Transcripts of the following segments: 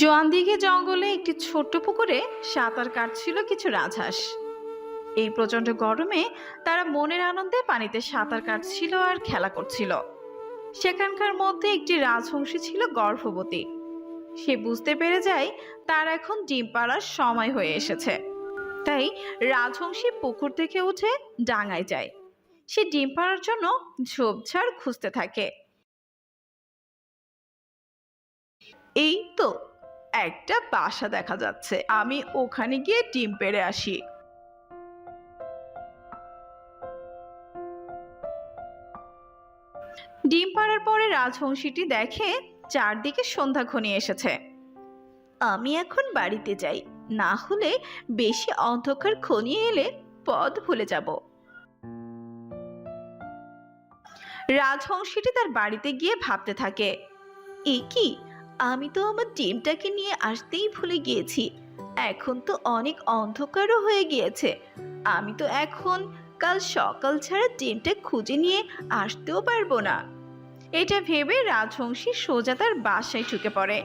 জোয়ানদিঘি জঙ্গলে একটি ছোট্ট পুকুরে সাঁতার কাটছিল কিছু রাজহাঁস। এই প্রচণ্ড গরমে তারা মনের আনন্দে পানিতে সাঁতার কাটছিল আর খেলা করছিল। সেখানকার মধ্যে একটি রাজহংসী ছিল গর্ভবতী। সে বুঝতে পেরে যায় তার এখন ডিম পাড়ার সময় হয়ে এসেছে। তাই রাজহংসী পুকুর থেকে উঠে ডাঙায় যায়। সে ডিম পাড়ার জন্য ঝোপঝাড় খুঁজতে থাকে। এই তো একটা বাসা দেখা যাচ্ছে। আমি ওখানে গিয়ে ডিম পেড়ে আসি। ডিম পাড়ার পরে রাজহংসীটি দেখে চারদিকে সন্ধ্যা ঘনিয়ে এসেছে। আমি এখন বাড়িতে যাই, না হলে বেশি অন্ধকার ঘনিয়ে এলে পদ ভুলে যাব। রাজহংসীটি তার বাড়িতে গিয়ে ভাবতে থাকে, এ কি? আমি তো আমার ডিমটাকে নিয়ে আসতেই ভুলে গিয়েছি। এখন তো অনেক অন্ধকারও হয়ে গিয়েছে। আমি তো এখন কাল সকাল ছাড়া ডিমটা খুঁজে নিয়ে আসতেও পারব না। এটা ভেবে রাজহংসী সোজা তার বাসায় ঢুকে পড়ে।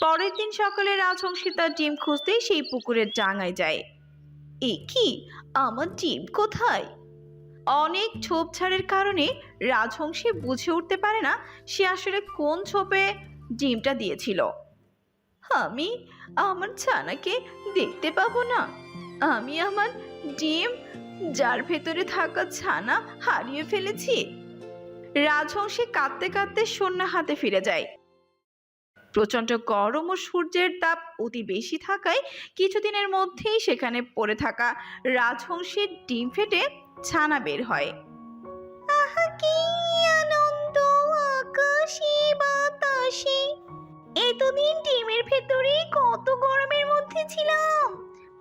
পরের দিন সকালে রাজহংসী তার ডিম খুঁজতেই সেই পুকুরের ডাঙায় যায়। এ কি? আমার ডিম কোথায়? অনেক ঝোপঝাড়ের কারণে রাজহংসী বুঝে উঠতে পারে না সে আসলে কোন ছোপে ডিমটা দিয়েছিল। আমি আমার ছানাকে দেখতে পাবো না। আমি আমার ডিম, যার ভেতরে থাকা ছানা হারিয়ে ফেলেছি। রাজহংসী কাঁদতে কাঁদতে শূন্য হাতে ফিরে যায়। প্রচণ্ড গরম ও সূর্যের তাপ অতি বেশি থাকায় কিছুদিনের মধ্যেই সেখানে পড়ে থাকা রাজহংসীর ডিম ফেটে ছানা বের হয়। আহা, কি বাতাসে। এতদিন ডিমের ভেতরে কত গরমের মধ্যে ছিলাম।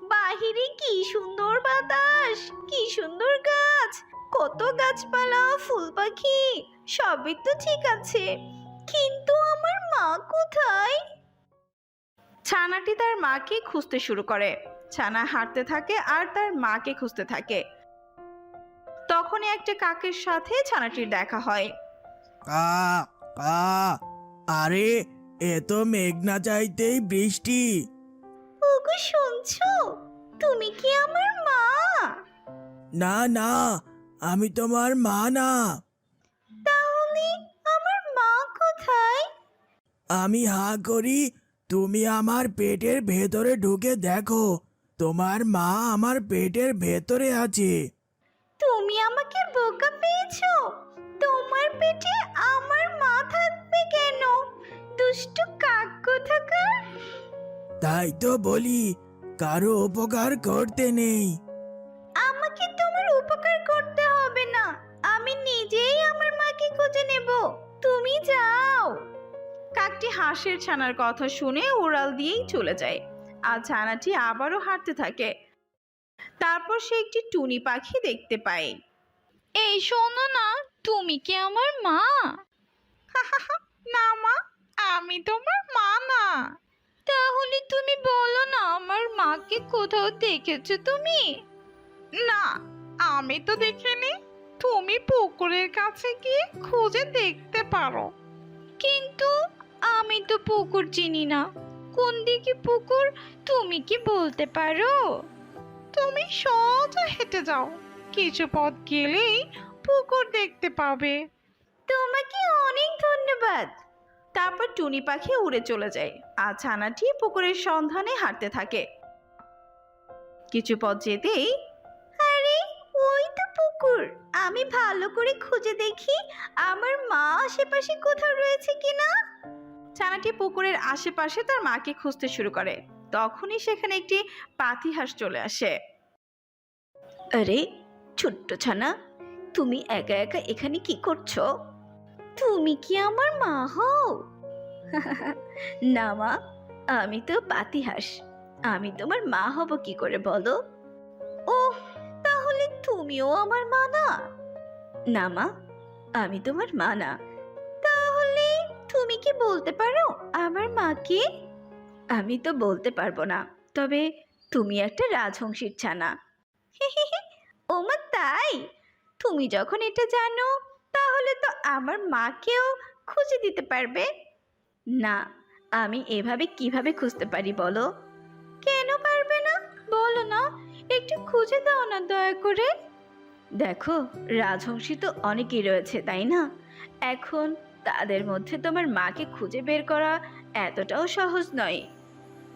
বাহিরে কি সুন্দর বাতাস, কি সুন্দর গাছ, কত গাছপালা, ফুল পাখি, সবই তো ঠিক আছে। কিন্তু কোথায়? ছানাটি তার মাকে খুঁজতে শুরু করে। ছানা হাঁটতে থাকে আর তার মাকে খুঁজতে থাকে। তখনই একটা কাকের সাথে ছানাটির দেখা হয়। কা কা আরে এ তো মেঘনা চাইতেই বৃষ্টি। ওগো শুনছো? তুমি কি আমার মা? না না আমি তোমার মা না। আমি হা করি। তুমি আমার পেটের ভেতরে ঢুকে দেখো। তোমার মা আমার পেটের ভেতরে আছে। তুমি আমাকে বোকা পেয়েছ? তোমার পেটে আমার মা থাকবে কেন? দুষ্টু কাক কোথাকার? তাই তো বলি কারও উপকার করতে নেই। হাঁসের ছানার কথা শুনে উড়াল দিয়েই চলে যায় আর ছানাটি আবারও হাঁটতে থাকে। তারপর সে একটি টুনি পাখি দেখতে পায়। এই শোনো না তুমি কি আমার মা? না মা আমি তোমার মা না। তাহলে তুমি বলো না আমার মাকে কোথাও দেখেছ তুমি? না আমি তো দেখিনি। তুমি পুকুরের কাছে গিয়ে খুঁজে দেখতে পারো। কিন্তু আমি তো পুকুর চিনি না। কোন দিকে পুকুর তুমি কি বলতে পারো? তুমি সোজা হেঁটে যাও। কিছু পথ গেলেই পুকুর দেখতে পাবে। তোমাকে অনেক ধন্যবাদ। তারপর টুনি পাখি উড়ে চলে যায়। আর ছানাটি পুকুরের সন্ধানে হাঁটতে থাকে। কিছু পথ যেতেই আরে ওই তো পুকুর। আমি ভালো করে খুঁজে দেখি আমার মা আশেপাশে কোথাও রয়েছে কিনা? ছানাটি পুকুরের আশেপাশে তার মাকে খুঁজতে শুরু করে। তখনই সেখানে একটি পাতিহাঁস চলে আসে। আরে, ছোট্ট ছানা, তুমি একা একা এখানে কি করছ? তুমি কি আমার মা হও? না মা, আমি তো পাতিহাঁস। আমি তোমার মা হব কি করে বলো? ও তাহলে তুমিও আমার মা না? না মা, আমি তোমার মা না। তুমি কি বলতে পারো? আমার মাকে আমি তো বলতে পারব না। তবে তুমি একটা রাজহংসীর ছানা। ও মা, তাই? তুমি যখন এটা জানো, তাহলে তো আমার মাকেও খুঁজে দিতে পারবে। না, আমি এভাবে কীভাবে খুঁজতে পারি বলো? কেন পারবে না? বলো না, একটু খুঁজে দাও না দয়া করে। দেখো, রাজহংসী তো অনেকেই রয়েছে, তাই না? এখন তাদের মধ্যে তোমার মাকে খুঁজে বের করা এতটাও সহজ নয়।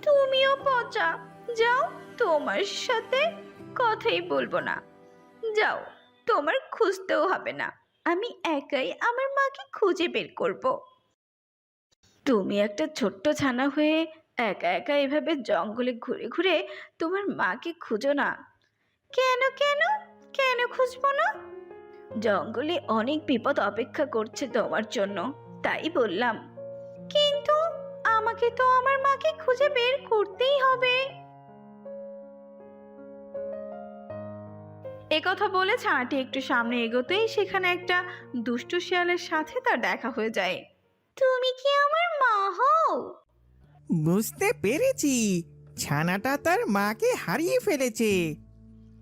তুমিও পচা। যাও, তোমার সাথে কথাই বলব না। যাও, তোমার খুঁজতেও হবে না। আমি একাই আমার মাকে খুঁজে বের করব। তুমি একটা ছোট্ট ছানা হয়ে একা একা এভাবে জঙ্গলে ঘুরে ঘুরে তোমার মাকে খুঁজো না। কেন কেন? কেন খুঁজবো না? জঙ্গলে অনেক বিপদ অপেক্ষা করছে তোমার জন্য তাই বললাম। কিন্তু আমাকে তো আমার মাকে খুঁজে বের করতেই হবে। এ কথা বলে ছানাটি একটু সামনে এগোতেই সেখানে একটা দুষ্টু শিয়ালের সাথে তার দেখা হয়ে যায়। তুমি কি আমার মা হও? বুঝতে পেরেছি। ছানাটা তার মাকে হারিয়ে ফেলেছে।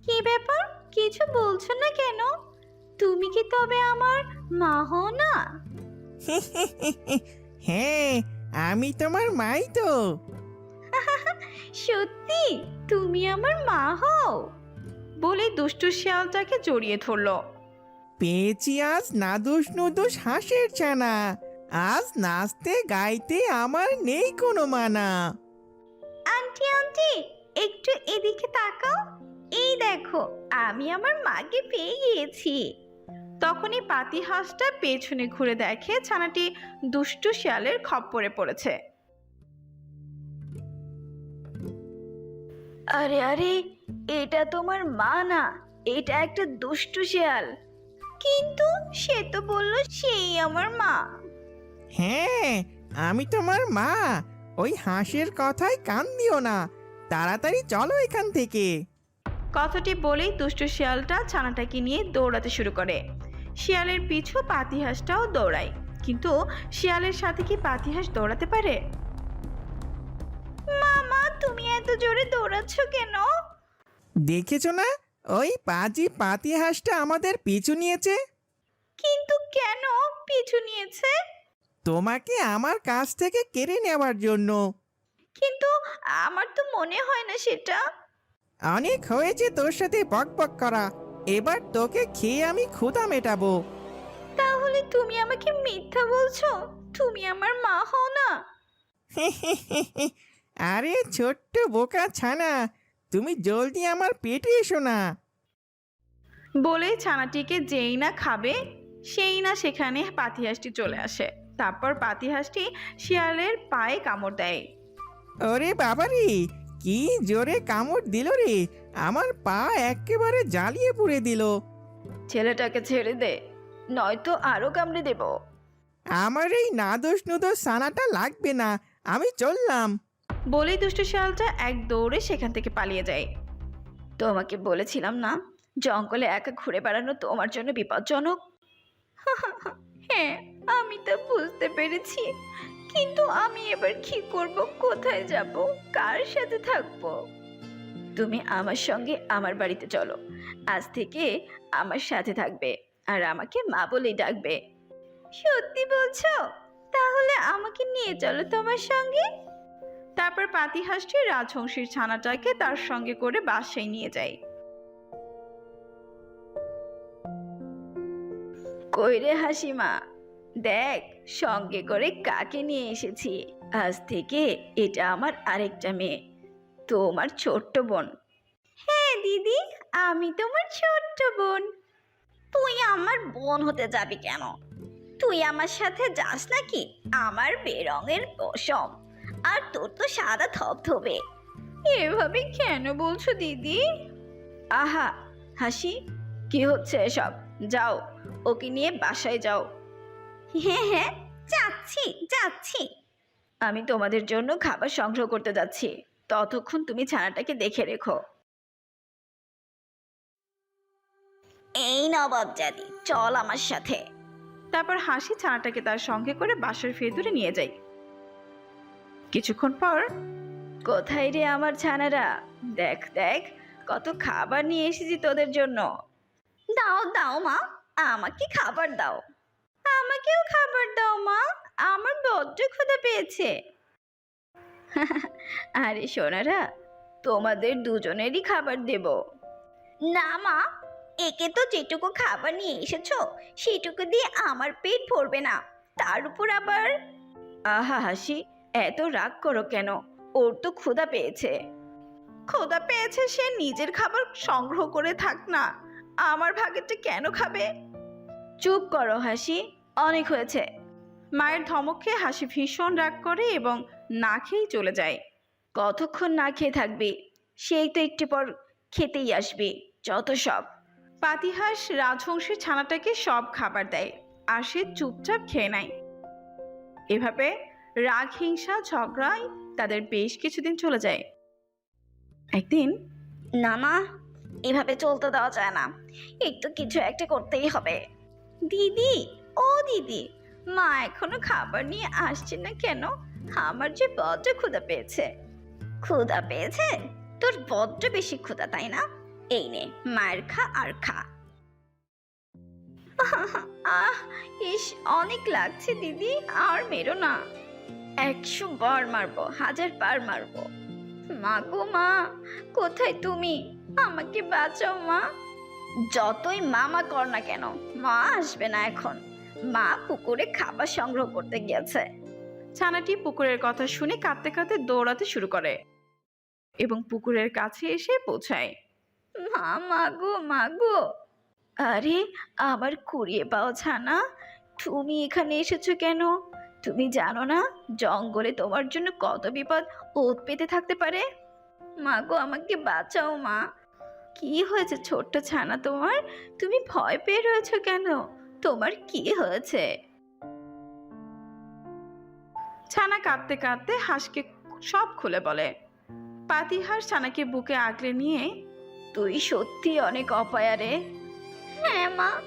কি ব্যাপার? কিছু বলছো না কেন? তুমি কি তবে আমার মা হও না? হ্যাঁ আমি তোমার মাই তো। সত্যি? তুমি আমার মা হও? বলে দুষ্টু শিয়ালটাকে জড়িয়ে ধরলো। পেয়েছি আজ নাদুস নুদুস হাঁসের ছানা। আজ নাচতে গাইতে আমার নেই কোনো মানা। আন্টি আন্টি একটু এদিকে তাকাও। এই দেখো আমি আমার মাকে পেয়ে গিয়েছি। তখনই পাতি হাঁসটা পেছনে ঘুরে দেখে ছানাটি দুষ্টু শিয়ালের খপ্পরে পড়েছে। আরে আরে এটা তোমার মা না? এটা একটা দুষ্টু শিয়াল। কিন্তু সে তো বলল সেই আমার মা। হ্যাঁ আমি তোমার মা। ওই হাঁসের কথায় কান দিও না। তাড়াতাড়ি চলো এখান থেকে। কথাটি বলেই দুষ্টু শিয়ালটা ছানাটাকে নিয়ে দৌড়াতে শুরু করে। শিয়ালের পিছু পাতিহাঁসটাও দৌড়ায়। কিন্তু শিয়ালের সাথে কি পাতিহাঁস দৌড়াতে পারে? মামা তুমি এত জোরে দৌড়াচ্ছ কেন? দেখেছ না? ওই পাজি পাতি হাঁসটা আমাদের পিছু নিয়েছে। কিন্তু কেন পিছু নিয়েছে? তোমাকে আমার কাছ থেকে কেড়ে নেওয়ার জন্য। কিন্তু আমার তো মনে হয় না সেটা। অনেক হয়েছে তোর সাথে বক বক করা। এবার তোকে খেয়ে আমি ক্ষুধা মেটাবো। তাহলে তুমি আমাকে মিথ্যা বলছো? তুমি আমার মা হও না। আরে ছোট্ট বোকা ছানা তুমি জলদি আমার পেটে এসো না। বলে ছানাটিকে যেই না খাবে সেই না সেখানে পাতিহাঁসটি চলে আসে। তারপর পাতিহাঁসটি শিয়ালের পায়ে কামড় দেয়। ওরে বাবারে কি জোরে কামড় দিল রে? আমার পা একেবারে জ্বালিয়ে পুড়ে দিল। ছেলেটাকে ছেড়ে দে নয়তো আরও কামড়ে দেব। আমার এই নাদোষ নুদোষ সানাটা লাগবে না আমি চললাম। বলেই দুষ্ট শিয়ালটা এক দৌড়ে সেখান থেকে পালিয়ে যায়। তোমাকে বলেছিলাম না জঙ্গলে একা ঘুরে বেড়ানো তোমার জন্য বিপজ্জনক? হ্যাঁ আমি তো বুঝতে পেরেছি। কিন্তু আমি এবার কি করব? কোথায় যাব? কার সাথে থাকব? তুমি আমার সঙ্গে আমার বাড়িতে চলো। আজ থেকে আমার সাথে থাকবে আর আমাকে মা বলেই ডাকবে। সত্যি বলছো? তাহলে আমাকে নিয়ে চলো তোমার সঙ্গে? তারপর পাতিহাঁসটি রাজহংসীর ছানাটাকে তার সঙ্গে করে বাসায় নিয়ে যায়। কইরে হাসিমা? দেখ সঙ্গে করে কাকে নিয়ে এসেছি? আজ থেকে এটা আমার আরেকটা মেয়ে। তোমার ছোট্ট বোন। হ্যাঁ দিদি আমি তোমার ছোট্ট বোন। তুই আমার বোন হতে যাবি কেন? তুই আমার সাথে যাস নাকি? আমার বেরঙের পশম। আর তোর তো সাদা থপথপে এভাবে কেন বলছো দিদি? আহা হাসি কি হচ্ছে এসব? যাও ওকে নিয়ে বাসায় যাও। হ্যাঁ হ্যাঁ যাচ্ছি যাচ্ছি। আমি তোমাদের জন্য খাবার সংগ্রহ করতে যাচ্ছি। ততক্ষণ তুমি ছানাটাকে দেখে রেখো। এই নবাবজাদি চল আমার সাথে। তারপর হাসি ছানাটাকে তার সঙ্গে করে বাসার ভেতরে নিয়ে যাই কিছুক্ষণ পর, কোথায় রে আমার ছানারা? দেখ দেখ, কত খাবার নিয়ে এসেছি তোদের জন্য। দাও দাও মা, আমাকে খাবার দাও। আমাকেও খাবার দাও, মা। আমার বড্ড ক্ষুধা পেয়েছে। আরে, সোনারা, তোমাদের দুজনেরই খাবার দেব। না, মা, একে তো যেটুকু খাবার নিয়ে এসেছ, সেটুকু দিয়ে আমার পেট ভরবে না। তার উপর আবার আহা, হাসি, এত রাগ করো কেন? ওর তো ক্ষুধা পেয়েছে। ক্ষুধা পেয়েছে সে নিজের খাবার সংগ্রহ করে থাক না। আমার ভাগেরটা কেন খাবে? চুপ করো, হাসি। অনেক হয়েছে। মায়ের ধমকে হাসি ভীষণ রাগ করে এবং না খেয়েই চলে যায়। কতক্ষণ না খেয়ে থাকবি, সেই তো একটু পর খেতেই আসবি, যত সব। পাতিহাঁস রাজহংসের ছানাটাকে সব খাবার দেয়, আর সে চুপচাপ খেয়ে নেয়। এভাবে রাগ, হিংসা, ঝগড়ায় তাদের বেশ কিছুদিন চলে যায়। একদিন, না মা, এভাবে চলতে দেওয়া যায় না। একটু কিছু একটা করতেই হবে। দিদি ও দিদি, মা এখনও খাবার নিয়ে আসছে না কেন? আমার যে বড্ড ক্ষুধা পেয়েছে। ক্ষুধা পেয়েছে? তোর বড্ড বেশি ক্ষুধা, তাই না? এই নে, মায়ের খা আর খা। আহ, ইস, অনেক লাগছে দিদি, আর মেরো না। একশো বার মারবো, হাজার বার মারবো। মা গো মা, কোথায় তুমি? আমাকে বাঁচাও মা। যতই মামা কর না কেন, মা আসবে না এখন। মা পুকুরে খাবার সংগ্রহ করতে গিয়েছে। ছানাটি পুকুরের কথা শুনে কাঁদতে কাঁদতে দৌড়াতে শুরু করে এবং পুকুরের কাছে এসে পৌঁছায়। মা মাগো মাগো আরে আমার কুড়িয়ে পাও ছানা। তুমি এখানে এসেছ কেন? তুমি জানো না জঙ্গলে তোমার জন্য কত বিপদ ওত পেতে থাকতে পারে? মাগো আমাকে বাঁচাও মা। কি হয়েছে ছোট্ট ছানা তোমার? তুমি ভয় পেয়ে রয়েছো কেন? তোমার কি হয়েছে? ছানা কাঁদতে কাঁদতে হাঁসকে সব খুলে বলে। পাতিহাঁস ছানাকে বুকে আগলে নিয়ে তুই সত্যি অনেক অপায়া রে। হ্যাঁ মা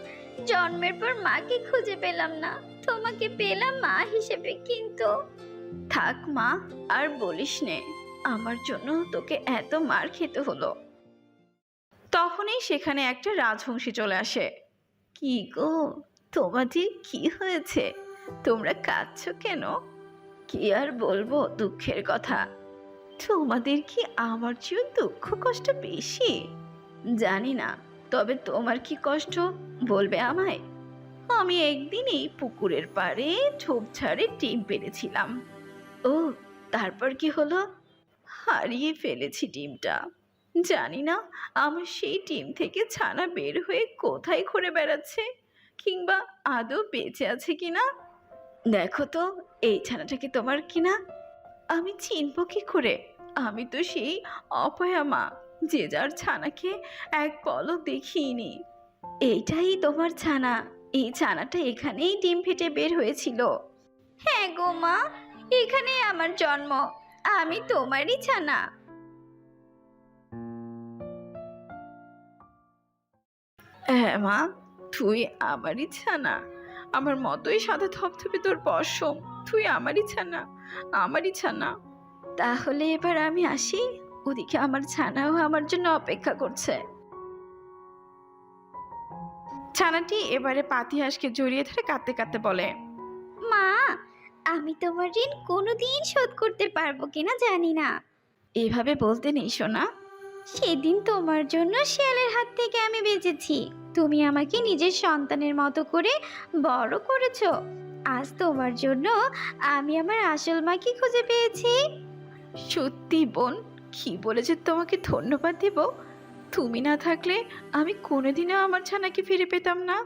জন্মের পর মাকে খুঁজে পেলাম না। তোমাকে পেলাম মা হিসেবে কিন্তু। থাক মা আর বলিস নে আমার জন্য তোকে এত মার খেতে হলো। তখনই সেখানে একটা রাজহংসী চলে আসে। কি গো? তোমাদের কি হয়েছে? তোমরা কাঁদছো কেন? কি আর বলব দুঃখের কথা। তোমাদের কি আমার চেয়েও দুঃখ কষ্ট বেশি? জানি না, তবে তোমার কি কষ্ট বলবে আমায়? আমি একদিন এই পুকুরের পাড়ে ঝোপঝাড়ে ডিম পেরেছিলাম ও, তারপর কি হলো? হারিয়ে ফেলেছি ডিমটা। জানি না, আমার সেই ডিম থেকে ছানা বের হয়ে কোথায় ঘুরে বেড়াচ্ছে? কিংবা আদৌ বেঁচে আছে কিনা? দেখো তো, এই ছানাটা কি তোমার কিনা? আমি চিনব কি করে? আমি তো সেই অপয়া মা, যে যার ছানাকে এক পলক দেখিনি। এইটাই তোমার ছানা। এই ছানাটা এখানেই ডিম ফেটে বের হয়েছিল। হ্যাঁ গো মা, এখানেই আমার জন্ম। আমি তোমারই ছানা। হ্যাঁ মা তুই আমারই ছানা আমার মতোই সাদা থপথপে তোর পশম তুই আমারই ছানা আমারই ছানা তাহলে এবার আমি আসি? ওদিকে আমার ছানাও আমার জন্য অপেক্ষা করছে। ছানাটি এবারে পাতিহাসকে জড়িয়ে ধরে কাঁদতে কাঁদতে বলে মা আমি তোমার ঋণ কোনোদিন শোধ করতে পারব কিনা জানি না। এভাবে বলতে নেই সোনা। সেদিন তোমার জন্য শিয়ালের হাত থেকে আমি বেঁচেছি। তুমি আমাকে নিজের সন্তানের মতো করে বড় করেছ। আজ তোমার জন্য আমি আমার আসল মাকে খুঁজে পেয়েছি। সত্যি বোন কি বলেছে তোমাকে ধন্যবাদ দেব? তুমি না থাকলে আমি কোনোদিনও আমার ছানাকে ফিরে পেতাম না।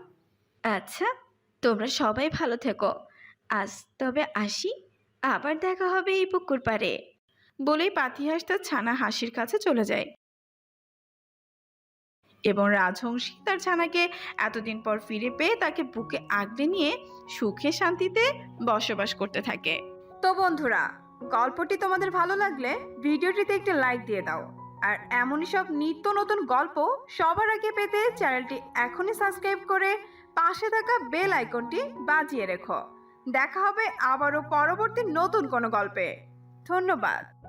আচ্ছা তোমরা সবাই ভালো থেকো। আজ তবে আসি আবার দেখা হবে এই পুকুর পাড়ে। বলেই পাতিহাস তার ছানা হাসির কাছে চলে যায়। এবং রাজহংসী তার ছানাকে এতদিন পর ফিরে পেয়ে তাকে বুকে আগলে নিয়ে সুখে শান্তিতে বসবাস করতে থাকে। তো বন্ধুরা, গল্পটি তোমাদের ভালো লাগলে ভিডিওটিতে একটি লাইক দিয়ে দাও। আর এমনই সব নিত্য নতুন গল্প সবার আগে পেতে চ্যানেলটি এখনই সাবস্ক্রাইব করে পাশে থাকা বেল আইকনটি বাজিয়ে রেখো। দেখা হবে আবারও পরবর্তী নতুন কোনো গল্পে। ধন্যবাদ।